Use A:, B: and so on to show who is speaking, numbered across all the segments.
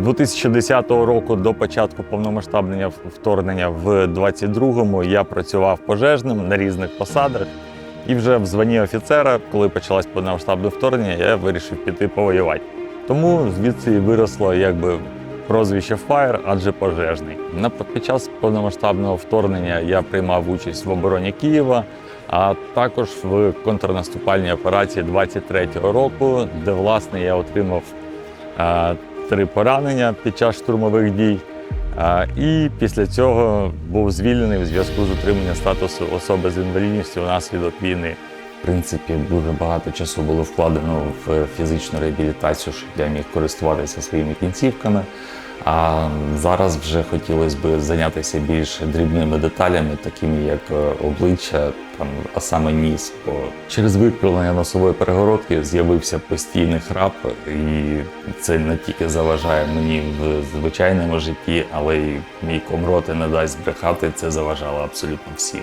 A: 2010 року до початку повномасштабного вторгнення в 22-му я працював пожежним на різних посадах. І вже в званні офіцера, коли почалось повномасштабне вторгнення, я вирішив піти повоювати. Тому звідси виросло якби прозвище Фаєр, адже пожежний. На під час повномасштабного вторгнення я приймав участь в обороні Києва, а також в контрнаступальній операції 23-го року, де власне я отримав три поранення під час штурмових дій. І після цього був звільнений в зв'язку з отриманням статусу особи з інвалідністю внаслідок війни. В принципі, дуже багато часу було вкладено в фізичну реабілітацію, щоб я міг користуватися своїми кінцівками. А зараз вже хотілося б зайнятися більш дрібними деталями, такими як е, обличчя, там, а саме ніс. Бо через викривлення носової перегородки з'явився постійний храп, і це не тільки заважає мені в звичайному житті, але й мій комроти не дасть збрехати. Це заважало абсолютно всім.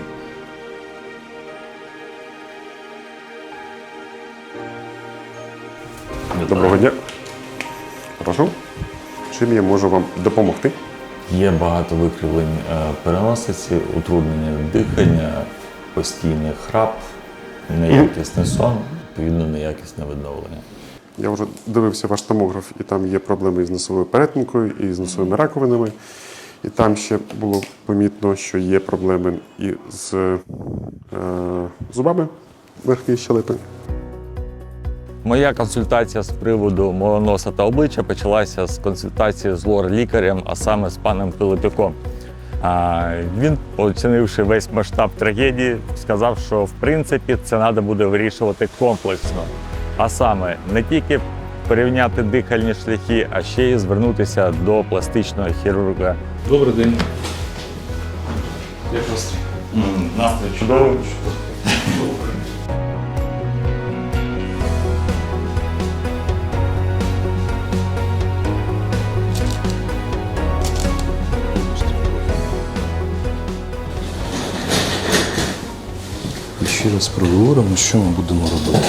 B: Доброго дня. Прошу. Чим я можу вам допомогти?
A: Є багато викривлень е, переносиці, утруднення дихання, постійний храп, неякісний сон, відповідно неякісне відновлення.
B: Я вже дивився ваш томограф, і там є проблеми з носовою перетинкою і з носовими раковинами. І там ще було помітно, що є проблеми і з е, зубами верхньої щелепи.
A: Моя консультація з приводу мого носа та обличчя почалася з консультації з лор-лікарем, а саме з паном Пилипюком. А, Він, оцінивши весь масштаб трагедії, сказав, що в принципі це треба буде вирішувати комплексно. А саме не тільки порівняти дихальні шляхи, а ще й звернутися до пластичного хірурга.
C: Добрий день. Як настрій?
A: Настрій чудовий.
C: ще раз проговоримо, що ми будемо робити.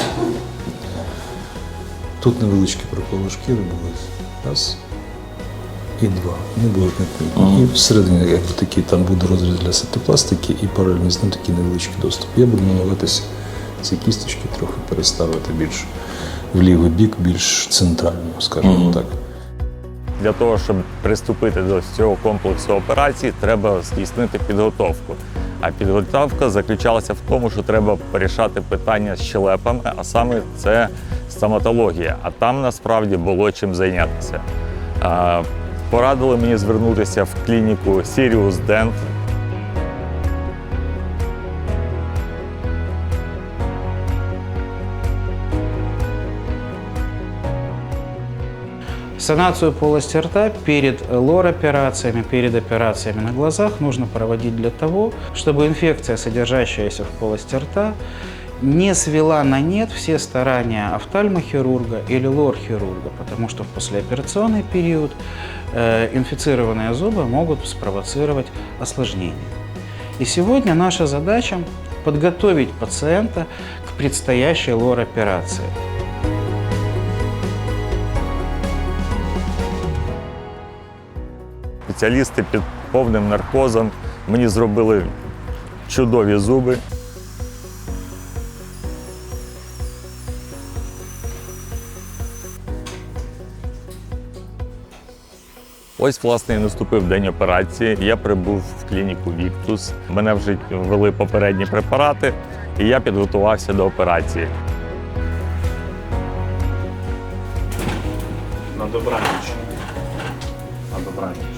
C: Тут невеличкі проколи шкіри були. Раз. І два. Вони будуть накриті. І всередині якби такий там буде розріз для сетопластики і паралельно з ним такий невеличкий доступ. Я буду намагатися ці кісточки трохи переставити більш в лівий бік, більш центрально, скажімо так.
A: Для того, щоб приступити до цього комплексу операцій, треба здійснити підготовку. А підготовка заключалася в тому, що треба порішати питання з щелепами, а саме це стоматологія. А там насправді було чим зайнятися. Порадили мені звернутися в клініку Sirius Dent.
D: Санацию полости рта перед лор-операциями, перед операциями на глазах нужно проводить для того, чтобы инфекция, содержащаяся в полости рта, не свела на нет все старания офтальмохирурга или лор-хирурга, потому что в послеоперационный период э, инфицированные зубы могут спровоцировать осложнения. И сегодня наша задача подготовить пациента к предстоящей лор-операции.
A: Спеціалісти під повним наркозом мені зробили чудові зуби. Ось, власне, і наступив день операції. Я прибув в клініку Віктус. Мене вже ввели попередні препарати, і я підготувався до операції.
C: На добраніч. На добраніч.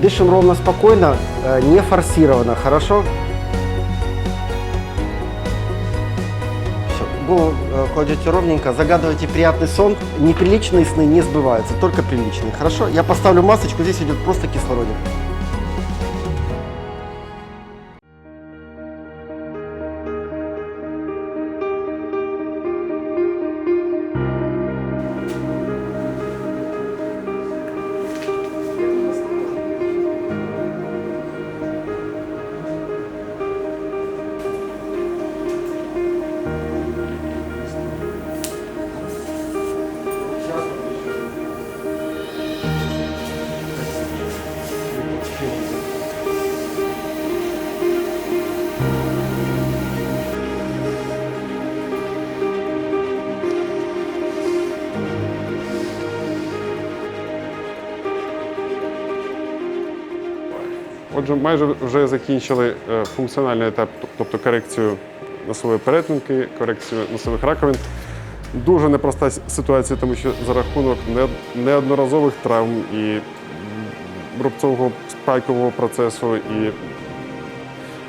E: Дышим ровно, спокойно, э, не форсированно, хорошо? Все, голову э, кладете ровненько, загадывайте приятный сон. Неприличные сны не сбываются, только приличные, хорошо? Я поставлю масочку, здесь идет просто кислородик.
B: Отже, майже вже закінчили е, функціональний етап, тобто корекцію носової перетинки, корекцію носових раковин. Дуже непроста ситуація, тому що за рахунок неодноразових травм і рубцового спайкового процесу і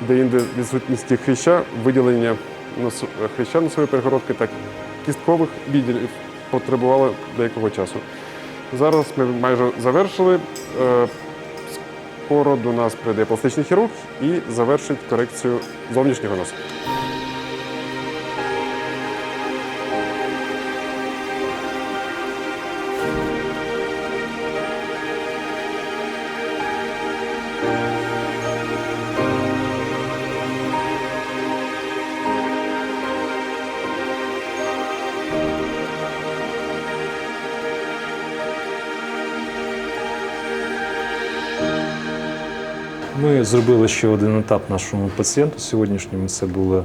B: деінде відсутності хряща, виділення хряща носової перегородки та кісткових відділів потребувало деякого часу. Зараз ми майже завершили. Скоро до нас прийде пластичний хірург і завершить корекцію зовнішнього носу.
C: Ми зробили ще один етап нашому пацієнту сьогоднішньому. Це була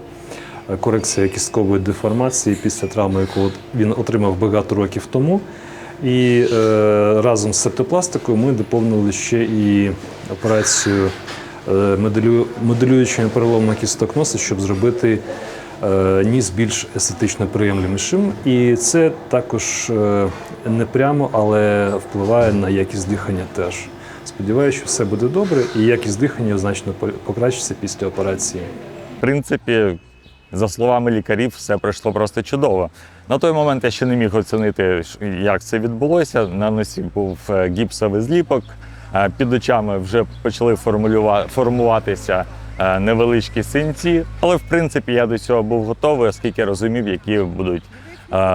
C: е, корекція кісткової деформації після травми, яку він отримав багато років тому. І е, разом з септопластикою ми доповнили ще і операцію е, моделю, моделюючого кісток носа, щоб зробити е, ніс більш естетично приємлемішим. І це також е, не прямо, але впливає на якість дихання теж. Сподіваюся, що все буде добре, і якість дихання значно по- покращиться після операції.
A: В принципі, за словами лікарів, все пройшло просто чудово. На той момент я ще не міг оцінити, як це відбулося. На носі був е, гіпсовий зліпок, е, під очами вже почали формуватися е, невеличкі синці. Але в принципі я до цього був готовий, оскільки розумів, які будуть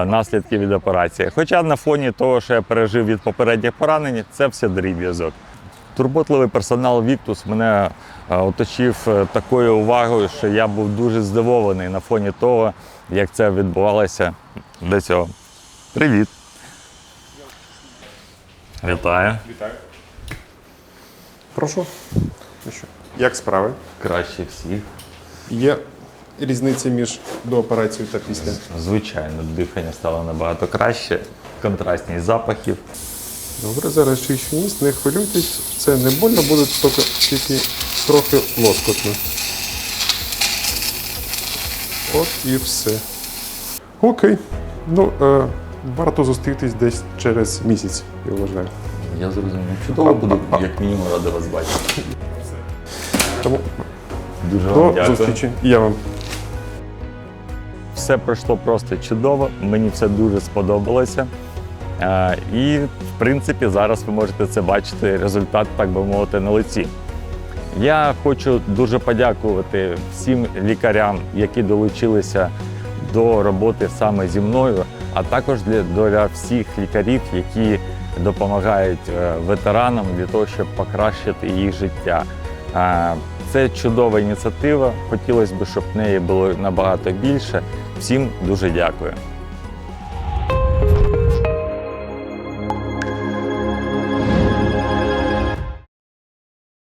A: наслідки від операції. Хоча на фоні того, що я пережив від попередніх поранень, це все дріб'язок. Турботливий персонал Віктус мене е, оточив е, такою увагою, що я був дуже здивований на фоні того, як це відбувалося до цього. Привіт. Вітаю. Вітаю.
B: Прошу. Ну Як справи?
A: Краще всіх.
B: Є різниця між до операції та після.
A: Звичайно, дихання стало набагато краще, контрастність запахів.
B: Добре, зараз чищу ніс, не хвилюйтесь, це не больно, буде тільки, тільки трохи лоскотно. От і все. Окей. Ну, е, варто зустрітись десь через місяць, я вважаю.
A: Я зрозумів. Чудово буду, як мінімум, радий вас бачити.
B: Тому
A: Дуже
B: до
A: дякую.
B: зустрічі. І я вам.
A: Все пройшло просто чудово. Мені все дуже сподобалося. Е, І, в принципі, зараз ви можете це бачити, результат, так би мовити, на лиці. Я хочу дуже подякувати всім лікарям, які долучилися до роботи саме зі мною, а також для, для всіх лікарів, які допомагають е, ветеранам для того, щоб покращити їх життя. Е, Це чудова ініціатива. Хотілося б, щоб неї було набагато більше. Всім дуже дякую.